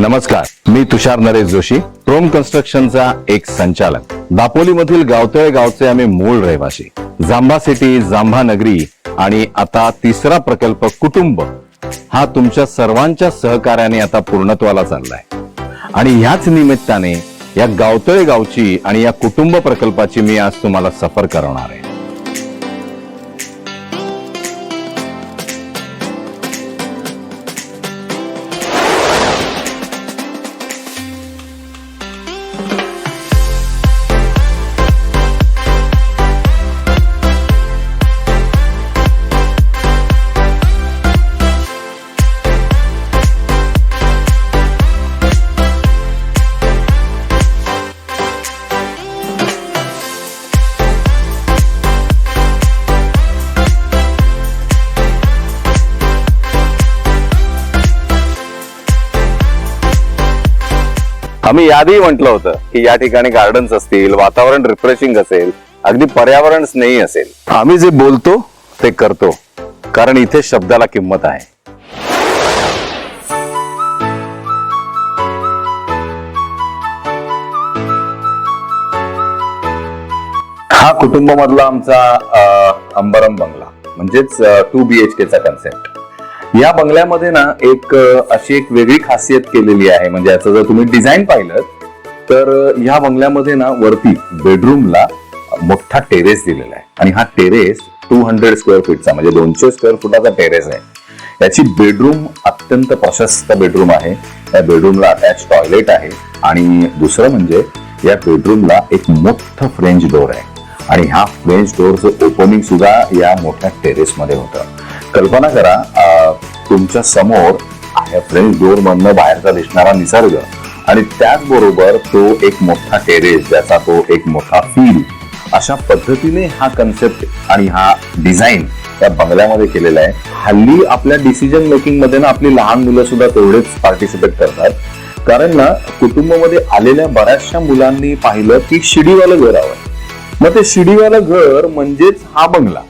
नमस्कार मी तुषार नरेश जोशी क्रोम कन्स्ट्रक्शनचा एक संचालक. दापोलीमधील गावतळे गावचे आम्ही मूळ रहिवासी. जांभा सिटी जांभा नगरी आणि आता तिसरा प्रकल्प कुटुंब. हा तुमच्या सर्वांच्या सहकार्याने आता पूर्णत्वाला चाललाय. आणि ह्याच निमित्ताने या गावतळे गावची आणि या कुटुंब प्रकल्पाची मी आज तुम्हाला सफर करवणार आहे. आम्ही याआधी म्हटलं होतं की या ठिकाणी गार्डन्स असतील वातावरण रिफ्रेशिंग असेल अगदी पर्यावरण स्नेही असेल. आम्ही जे बोलतो ते करतो. कारण इथे शब्दाला किंमत आहे. हा कुटुंबामधला आमचा अंबरम बंगला म्हणजेच टू बी एच केचा कन्सेप्ट या बंगल्यामध्ये ना एक अशी एक वेगळी खासियत केलेली आहे. म्हणजे याचं जर तुम्ही डिझाईन पाहिलं तर ह्या बंगल्यामध्ये ना वरती बेडरूमला मोठा टेरेस दिलेला आहे. आणि हा टेरेस टू हंड्रेड स्क्वेअर फीटचा म्हणजे दोनशे स्क्वेअर फुटाचा टेरेस आहे. याची बेडरूम अत्यंत प्रशस्त बेडरूम आहे. या बेडरूमला अटॅच टॉयलेट आहे. आणि दुसरं म्हणजे या बेडरूमला एक मोठं फ्रेंच डोर आहे. आणि हा फ्रेंच डोरचं ओपनिंग सुद्धा या मोठ्या टेरेस मध्ये होतं. कल्पना करा तुमच्यासमोर या फ्रेंच डोअर मधनं बाहेरचा दिसणारा निसर्ग. आणि त्याचबरोबर तो एक मोठा टेरेस ज्याचा तो एक मोठा फील अशा पद्धतीने हा कन्सेप्ट आणि हा डिझाईन त्या बंगल्यामध्ये केलेला आहे. हल्ली आपल्या डिसिजन मेकिंगमध्ये ना आपली लहान मुलं सुद्धा तेवढेच पार्टिसिपेट करतात. कारण ना कुटुंबामध्ये आलेल्या बऱ्याचशा मुलांनी पाहिलं की शिडीवालं घर हवं मग ते शिडीवालं घर म्हणजेच हा बंगला.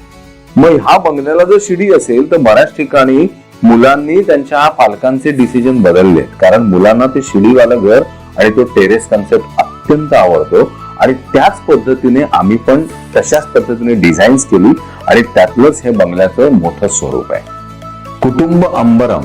मग हा बंगल्याला जर शिडी असेल तर बऱ्याच ठिकाणी मुलांनी त्यांच्या पालकांचे डिसिजन बदलले. कारण मुलांना ते शिडीवालं घर आणि तो टेरेस कन्सेप्ट अत्यंत आवडतो. आणि त्याच पद्धतीने आम्ही पण तशाच पद्धतीने डिझाईन्स केली आणि त्यातलंच हे बंगल्याचं मोठं स्वरूप आहे. कुटुंब अंबरम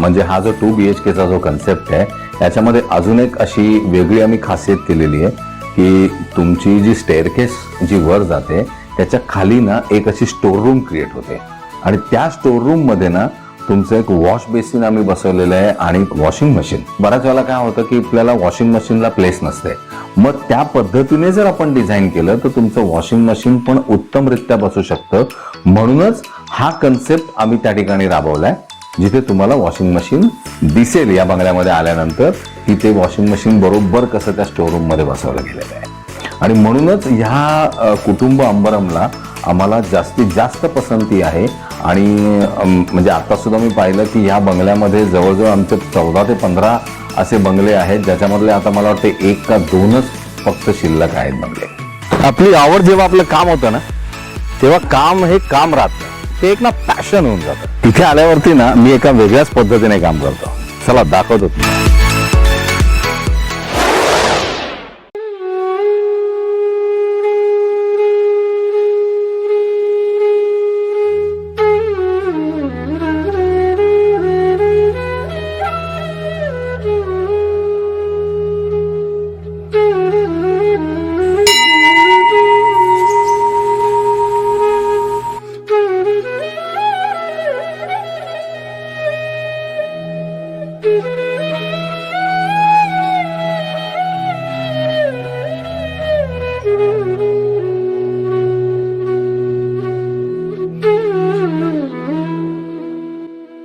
म्हणजे हा जो टू बी एच केचा जो कन्सेप्ट आहे याच्यामध्ये अजून एक अशी वेगळी आम्ही खासियत केलेली आहे की तुमची जी स्टेअरकेस जी वर जाते त्याच्याखाली ना एक अशी स्टोर रूम क्रिएट होते. आणि त्या स्टोर रूममध्ये ना तुमचं एक वॉश बेसिन आम्ही बसवलेलं आहे आणि वॉशिंग मशीन बऱ्याच वेळेला काय होतं की आपल्याला वॉशिंग मशीनला प्लेस नसते. मग त्या पद्धतीने जर आपण डिझाईन केलं तर तुमचं वॉशिंग मशीन पण उत्तमरित्या बसू शकतं. म्हणूनच हा कन्सेप्ट आम्ही त्या ठिकाणी राबवलाय जिथे तुम्हाला वॉशिंग मशीन दिसेल या बंगल्यामध्ये आल्यानंतर की ते वॉशिंग मशीन बरोबर कसं त्या स्टोर रूममध्ये बसवलं गेलेलं आहे. आणि म्हणूनच ह्या कुटुंब अंबरमला आम्हाला जास्तीत जास्त पसंती आहे. आणि म्हणजे आत्तासुद्धा मी पाहिलं की ह्या बंगल्यामध्ये जवळजवळ आमचे चौदा ते पंधरा असे बंगले आहेत. ज्याच्यामधले आता मला वाटते एक का दोनच फक्त शिल्लक आहेत बंगले. आपली आवड जेव्हा आपलं काम होतं ना तेव्हा काम हे काम राहतं. ते एक ना पॅशन होऊन जातं. तिथे आल्यावरती ना मी एका वेगळ्याच पद्धतीने काम करतो. चला दाखवतो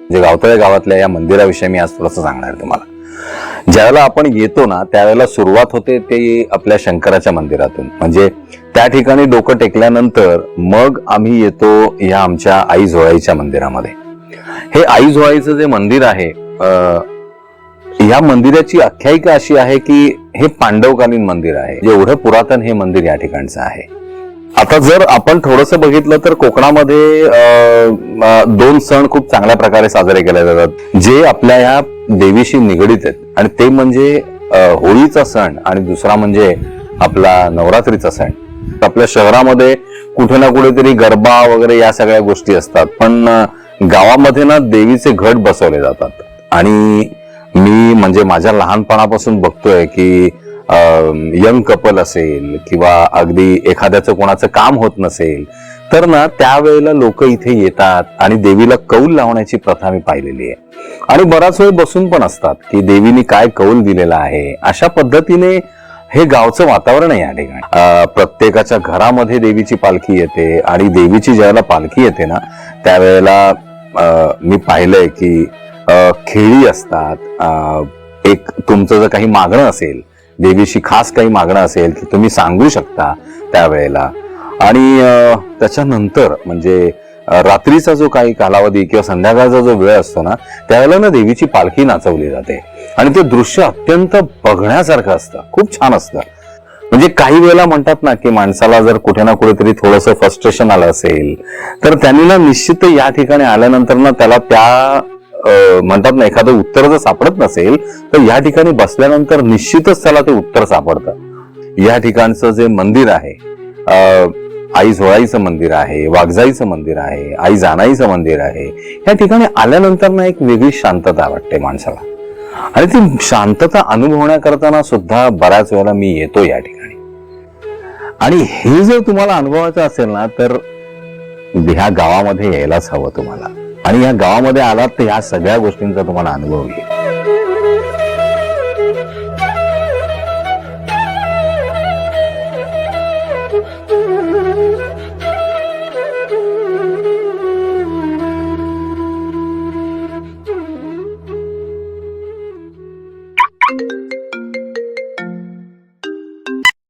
म्हणजे गावतळ्या गावातल्या या मंदिराविषयी मी आज थोडंसं सांगणार आहे तुम्हाला. ज्यावेळेला आपण येतो ना त्यावेळेला सुरुवात होते ते आपल्या शंकराच्या मंदिरातून. म्हणजे त्या ठिकाणी डोकं टेकल्यानंतर मग आम्ही येतो या आमच्या आई झोळाईच्या मंदिरामध्ये. हे आई झोळाईचं जे मंदिर आहे अं, या मंदिराची आख्यायिका अशी आहे की हे पांडवकालीन मंदिर आहे. जेवढं पुरातन हे मंदिर या ठिकाणचं आहे. आता जर आपण थोडस बघितलं तर कोकणामध्ये दोन सण खूप चांगल्या प्रकारे साजरे केले जातात. जे आपल्या ह्या देवीशी निगडीत आहेत. आणि ते म्हणजे होळीचा सण आणि दुसरा म्हणजे आपला नवरात्रीचा सण. आपल्या शहरामध्ये कुठे ना कुठेतरी गरबा वगैरे या सगळ्या गोष्टी असतात. पण गावामध्ये ना देवीचे घट बसवले जातात. आणि मी म्हणजे माझ्या लहानपणापासून बघतोय की यंग कपल असेल किंवा अगदी एखाद्याचं कोणाचं काम होत नसेल तर ना त्यावेळेला लोक इथे येतात आणि देवीला कौल लावण्याची प्रथा मी पाहिलेली आहे. आणि बराच वेळ बसून पण असतात की देवीने काय कौल दिलेला आहे अशा पद्धतीने हे गावचं वातावरण आहे या ठिकाणी. प्रत्येकाच्या घरामध्ये देवीची पालखी येते आणि देवीची ज्यावेळेला पालखी येते ना त्यावेळेला मी पाहिलंय की खेळी असतात. एक तुमचं जर काही मागणं असेल देवीशी खास काही मागणं असेल की तुम्ही सांगू शकता त्यावेळेला. आणि त्याच्यानंतर म्हणजे रात्रीचा जो काही कालावधी किंवा संध्याकाळचा जो वेळ असतो ना त्यावेळेला ना देवीची पालखी नाचवली जाते. आणि ते दृश्य अत्यंत बघण्यासारखं असतं. खूप छान असतं. म्हणजे काही वेळेला म्हणतात ना की माणसाला जर कुठे ना कुठेतरी थोडस फ्रस्ट्रेशन आलं असेल तर त्यांनी ना निश्चित या ठिकाणी आल्यानंतर ना त्याला त्या म्हणतात ना एखादं उत्तर जर सापडत नसेल तर या ठिकाणी बसल्यानंतर निश्चितच त्याला ते उत्तर सापडतं. या ठिकाणचं जे मंदिर आहे अं, आई झोळाईचं मंदिर आहे वाघजाईचं मंदिर आहे आई जानाईचं मंदिर आहे या ठिकाणी आल्यानंतर ना एक वेगळी शांतता वाटते माणसाला. आणि ती शांतता अनुभवण्याकरताना सुद्धा बऱ्याच वेळेला मी येतो या ठिकाणी. आणि हे जर तुम्हाला अनुभवायचं असेल ना तर ह्या गावामध्ये यायलाच हवं तुम्हाला. आणि या गावामध्ये आलात तर ह्या सगळ्या गोष्टींचा तुम्हाला अनुभव येईल.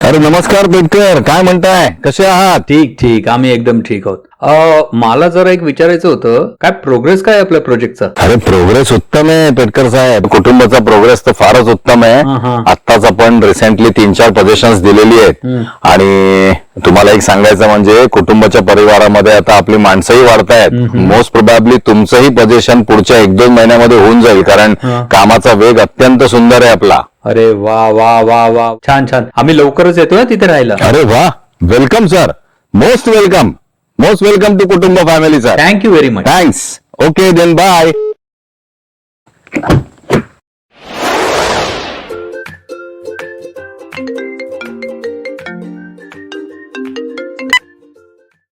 अरे नमस्कार पेटकर काय म्हणताय? कसे आहात? ठीक ठीक. आम्ही एकदम ठीक आहोत. मला जरा एक विचारायचं होतं काय प्रोग्रेस काय आपल्या प्रोजेक्टचा अरे प्रोग्रेस उत्तम आहे पेटकर साहेब. कुटुंबाचा प्रोग्रेस तर फारच उत्तम आहे. आत्ताच आपण रिसेंटली तीन चार पोझिशन्स दिलेली आहेत. आणि तुम्हाला एक सांगायचं म्हणजे कुटुंबाच्या परिवारामध्ये आता आपली माणसंही वाढतायत. मोस्ट प्रोबॅबली तुमचंही पोझिशन पुढच्या एक दोन महिन्यामध्ये होऊन जाईल कारण. कामाचा वेग अत्यंत सुंदर आहे आपला. अरे वा वा वा वा. छान छान. आम्ही लवकरच येतो ना तिथे राहायला. अरे वा. Welcome sir most welcome most welcome to कुटुंब family sir thank you very much thanks okay then bye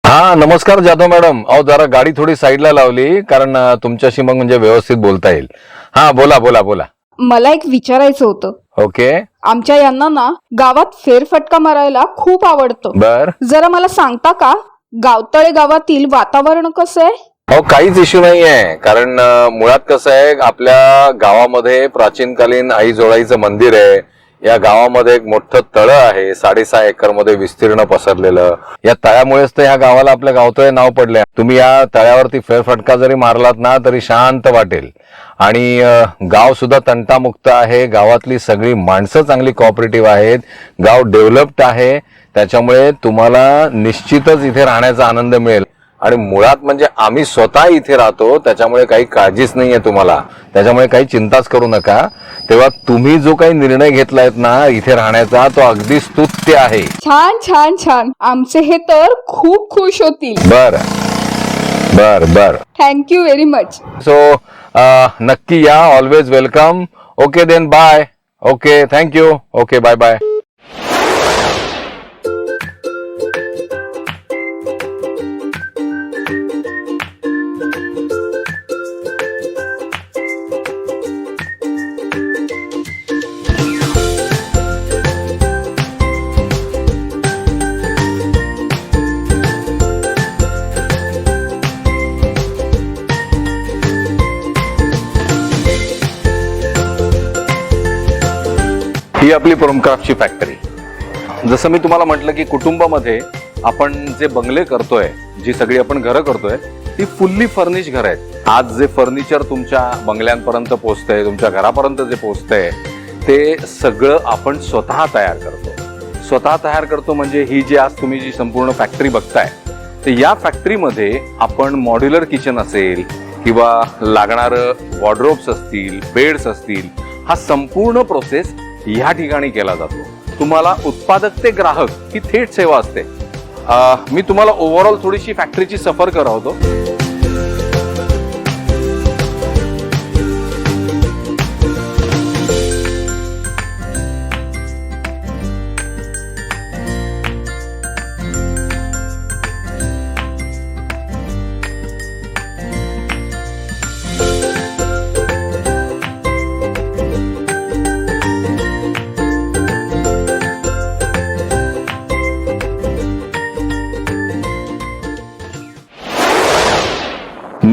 हा नमस्कार जाधव मॅडम. अहो जरा गाडी थोडी साईडला लावली कारण अं, तुमच्याशी मग म्हणजे व्यवस्थित बोलता येईल. हा बोला बोला बोला. मला एक विचारायचं होतं. ओके. आमच्या यांना ना गावात फेरफटका मारायला खूप आवडतं. बर. जरा मला सांगता का? गावतळे गावातील वातावरण कसं आहे? हो काहीच इश्यू नाहीये. कारण अं, मुळात कसं आहे आपल्या गावामध्ये प्राचीनकालीन आई जोडाईचं मंदिर आहे. या गावामध्ये एक मोठं तळं आहे साडेसहा एकरमध्ये विस्तीर्ण पसरलेलं. या तळ्यामुळेच तर ह्या गावाला आपल्या गावतळे नाव पडले. तुम्ही या तळ्यावरती फेरफटका जरी मारलात ना तरी शांत वाटेल. आणि गाव सुद्धा तंटामुक्त आहे. गावातली सगळी माणसं चांगली कॉपरेटिव्ह आहेत. गाव डेव्हलप्ड आहे. त्याच्यामुळे तुम्हाला निश्चितच इथे राहण्याचा आनंद मिळेल. आणि मुळात म्हणजे आम्ही स्वतः इथे राहतो त्याच्यामुळे काही काळजीच नाहीये तुम्हाला. त्याच्यामुळे काही चिंताच करू नका. तेव्हा तुम्ही जो काही निर्णय घेतलायत ना इथे राहण्याचा तो अगदी स्तुत्य आहे. छान छान छान. आमचे हे तर खूप खुश होतील. बर. बर बर. थँक्यू व्हेरी मच सो नक्की या. Always welcome okay then bye okay thank you okay bye bye ही आपली परमक्राफ्टची फॅक्टरी जसं मी तुम्हाला म्हटलं की कुटुंबामध्ये आपण जे बंगले करतोय जी सगळी आपण घरं करतोय ती फुल्ली फर्निश घर आहेत. आज जे फर्निचर तुमच्या बंगल्यांपर्यंत पोहोचतंय तुमच्या घरापर्यंत जे पोहोचतंय ते सगळं आपण स्वतः तयार करतो. स्वतः तयार करतो म्हणजे ही जी आज तुम्ही जी संपूर्ण फॅक्टरी बघताय तर या फॅक्टरीमध्ये आपण मॉड्युलर किचन असेल किंवा लागणारं वॉर्ड्रोब्स असतील बेड्स असतील हा संपूर्ण प्रोसेस ह्या ठिकाणी केला जातो. तुम्हाला उत्पादक ते ग्राहक ही थेट सेवा असते. मी तुम्हाला ओव्हरऑल थोडीशी फॅक्टरीची सफर करवतो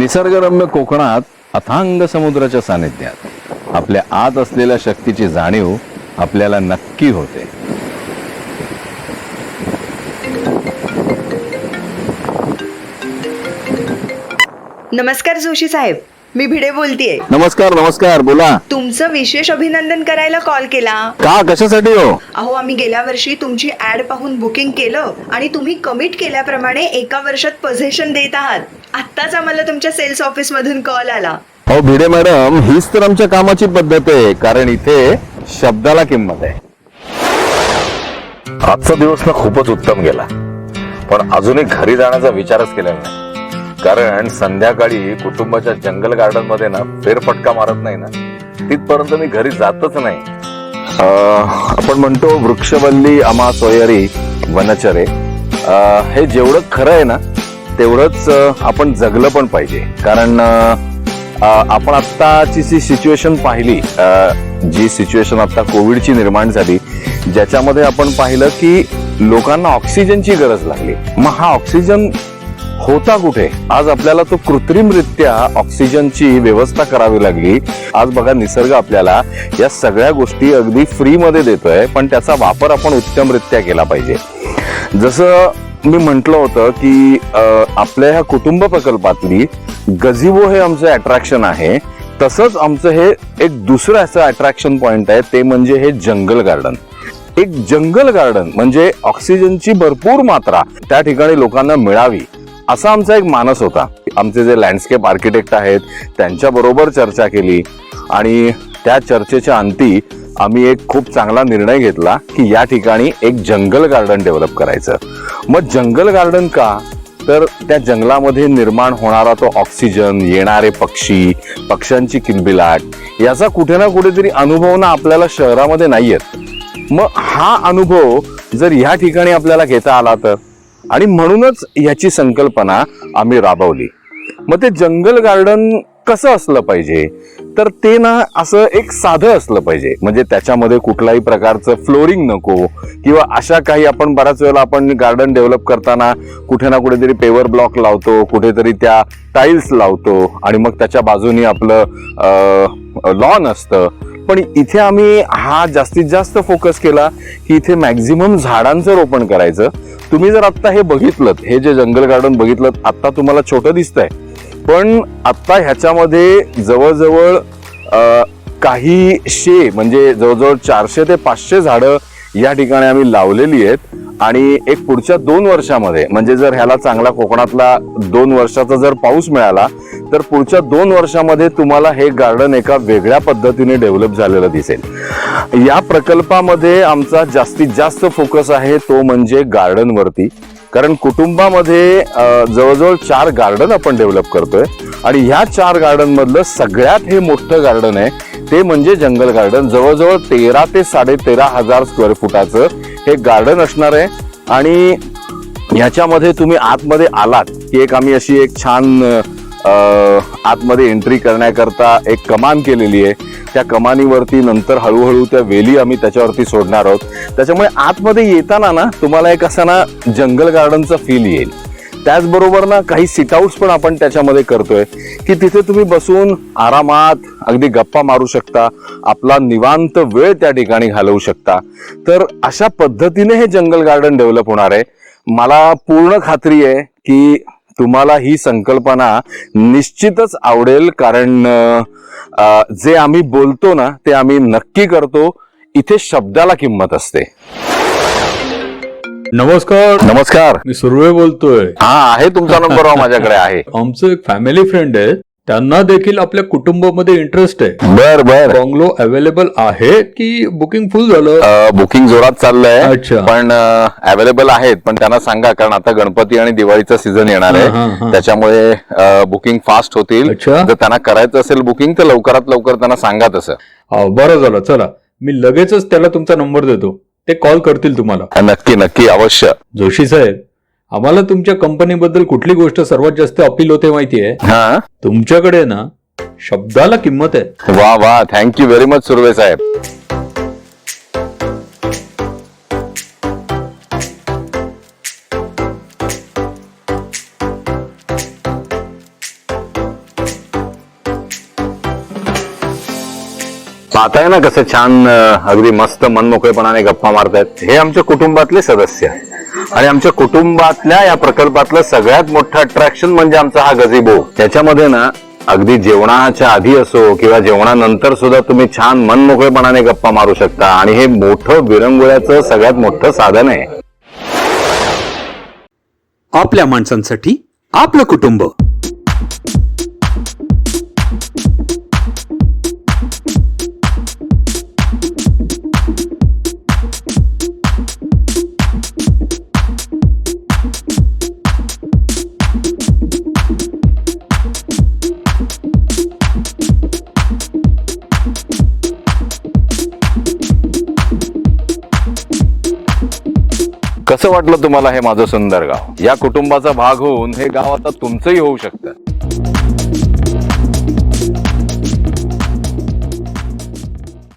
निसर्गरम्य कोकणात अथांग समुद्राच्या सानिध्यात. आपल्या आत असलेल्या शक्तीची जाणीव आपल्याला नक्की होते. नमस्कार जोशी साहेब. मी भिडे बोलतेय. नमस्कार नमस्कार बोला. तुमचं विशेष अभिनंदन करायला कॉल केला. का कशासाठी हो? अहो आम्ही गेल्या वर्षी तुमची ऍड पाहून बुकिंग केलं आणि तुम्ही कमिट केल्याप्रमाणे एका वर्षात पोझिशन देत आहात. आत्ताच आम्हाला तुमच्या सेल्स ऑफिस मधून कॉल आला. हो भिडे मॅडम हीच तर आमच्या कामाची पद्धत आहे कारण इथे शब्दाला किंमत आहे. आजचा दिवस ना खूपच उत्तम गेला. पण अजूनही घरी जाण्याचा विचारच केलेला नाही. कारण संध्याकाळी कुटुंबाच्या जंगल गार्डनमध्ये ना फेरफटका मारत नाही ना. तिथपर्यंत मी घरी जातच नाही. आपण म्हणतो वृक्षवल्ली अमा सोयरी वनचरे. हे जेवढं खरं आहे ना तेवढंच आपण जगलं पण पाहिजे. कारण आपण आत्ताची जी सिच्युएशन पाहिली जी सिच्युएशन आता कोविडची निर्माण झाली ज्याच्यामध्ये आपण पाहिलं की लोकांना ऑक्सिजनची गरज लागली. मग हा ऑक्सिजन होता कुठे? आज आपल्याला तो कृत्रिमरित्या ऑक्सिजनची व्यवस्था करावी लागली. आज बघा निसर्ग आपल्याला या सगळ्या गोष्टी अगदी फ्री मध्ये देतोय पण त्याचा वापर आपण उत्तमरित्या केला पाहिजे. जसं मी म्हटलं होतं की आपल्या ह्या कुटुंब प्रकल्पातली गझिवो हे आमचं अट्रॅक्शन आहे. तसंच आमचं हे एक दुसरं असं अट्रॅक्शन पॉइंट आहे ते म्हणजे हे जंगल गार्डन एक जंगल गार्डन म्हणजे ऑक्सिजनची भरपूर मात्रा त्या ठिकाणी लोकांना मिळावी. असा आमचा एक मानस होता. आमचे जे लँडस्केप आर्किटेक्ट आहेत त्यांच्याबरोबर चर्चा केली आणि त्या चर्चेच्या अंती आम्ही एक खूप चांगला निर्णय घेतला की या ठिकाणी एक जंगल गार्डन डेव्हलप करायचं. मग जंगल गार्डन का? तर त्या जंगलामध्ये निर्माण होणारा तो ऑक्सिजन येणारे पक्षी पक्ष्यांची किलबिलाट याचा कुठे ना कुठेतरी अनुभव ना आपल्याला शहरामध्ये नाही आहेत मग हा अनुभव जर ह्या ठिकाणी आपल्याला घेता आला तर? आणि म्हणूनच ह्याची संकल्पना आम्ही राबवली. मग ते जंगल गार्डन कसं असलं पाहिजे? तर ते ना असं एक साधं असलं पाहिजे. म्हणजे त्याच्यामध्ये कुठल्याही प्रकारचं फ्लोरिंग नको किंवा अशा काही आपण बऱ्याच वेळेला आपण गार्डन डेव्हलप करताना कुठे ना कुठेतरी पेवर ब्लॉक लावतो कुठेतरी त्या टाईल्स लावतो आणि मग त्याच्या बाजूनी आपलं लॉन असतं. पण इथे आम्ही हा जास्तीत जास्त फोकस केला की इथे मॅक्झिमम झाडांचं रोपण करायचं. तुम्ही जर आत्ता हे बघितलं हे जे जंगल गार्डन बघितलं आत्ता तुम्हाला छोटं दिसतंय. पण आत्ता ह्याच्यामध्ये जवळजवळ काही शे म्हणजे जवळजवळ चारशे ते पाचशे झाडं या ठिकाणी आम्ही लावलेली आहेत. आणि एक पुढच्या दोन वर्षामध्ये म्हणजे जर ह्याला चांगला कोकणातला दोन वर्षाचा जर पाऊस मिळाला तर पुढच्या दोन वर्षामध्ये तुम्हाला हे गार्डन एका वेगळ्या पद्धतीने डेव्हलप झालेलं दिसेल. या प्रकल्पामध्ये आमचा जास्तीत जास्त फोकस आहे तो म्हणजे गार्डनवरती कारण कुटुंबामध्ये जवळजवळ चार गार्डन आपण डेव्हलप करतोय. आणि ह्या चार गार्डनमधलं सगळ्यात हे मोठं गार्डन आहे ते म्हणजे जंगल गार्डन जवळजवळ तेरा ते साडे तेरा हजार स्क्वेअर फुटाचं हे गार्डन असणार आहे. आणि ह्याच्यामध्ये तुम्ही आतमध्ये आलात की एक आम्ही अशी एक छान आतमध्ये एंट्री करण्याकरता एक कमान केलेली आहे. त्या कमानीवरती नंतर हळूहळू त्या वेली आम्ही त्याच्यावरती सोडणार आहोत. त्याच्यामुळे आतमध्ये येताना ना तुम्हाला एक असा ना जंगल गार्डनचा फील येईल. त्याचबरोबर ना काही सिटआउट्स पण आपण त्याच्यामध्ये करतोय की तिथे तुम्ही बसून आरामात अगदी गप्पा मारू शकता आपला निवांत वेळ त्या ठिकाणी घालवू शकता. तर अशा पद्धतीने हे जंगल गार्डन डेव्हलप होणार आहे. मला पूर्ण खात्री आहे की तुम्हाला ही संकल्पना निश्चितच आवडेल कारण जे आम्ही बोलतो ना ते आम्ही नक्की करतो. इथे शब्दाला किंमत असते. नमस्कार. नमस्कार. मी सुर्वे बोलतोय. हा आहे तुमचा नंबर माझ्याकडे आहे. आमचं एक फॅमिली फ्रेंड आहे. त्यांना देखील आपल्या कुटुंबामध्ये इंटरेस्ट आहे. बर बर. बंगलो अवेलेबल आहे की बुकिंग फुल झालं? बुकिंग जोरात चाललंय. अच्छा. पण अवेलेबल आहेत. पण त्यांना सांगा कारण आता गणपती आणि दिवाळीचा सीझन येणार आहे. त्याच्यामुळे बुकिंग फास्ट होतील. अच्छा. जर त्यांना करायचं असेल बुकिंग तर लवकरात लवकर त्यांना सांगा तसं. बरं झालं. चला. मी लगेचच त्याला तुमचा नंबर देतो. ते कॉल करतील तुम्हाला. नक्की नक्की अवश्य. जोशी साहेब आम्हाला तुमच्या कंपनीबद्दल कुठली गोष्ट सर्वात जास्त अपील होते माहितीये हा? तुमच्याकडे ना शब्दाला किंमत आहे. वा वा thank you very much Surve साहेब. पाहताय ना कसं छान अगदी मस्त मनमोकळेपणाने गप्पा मारतायत. हे आमच्या कुटुंबातले सदस्य आणि आमच्या कुटुंबातल्या या प्रकल्पातलं सगळ्यात मोठं अट्रॅक्शन म्हणजे आमचा हा गझिबो. त्याच्यामध्ये ना अगदी जेवणाच्या आधी असो किंवा जेवणानंतर सुद्धा तुम्ही छान मनमोकळेपणाने गप्पा मारू शकता. आणि हे मोठं विरंगुळ्याचं सगळ्यात मोठं साधन आहे. आपल्या माणसांसाठी आपलं कुटुंब. कसं वाटलं तुम्हाला हे माझं सुंदर गाव? या कुटुंबाचा भाग होऊन हे गाव आता तुमचंही होऊ शकतं.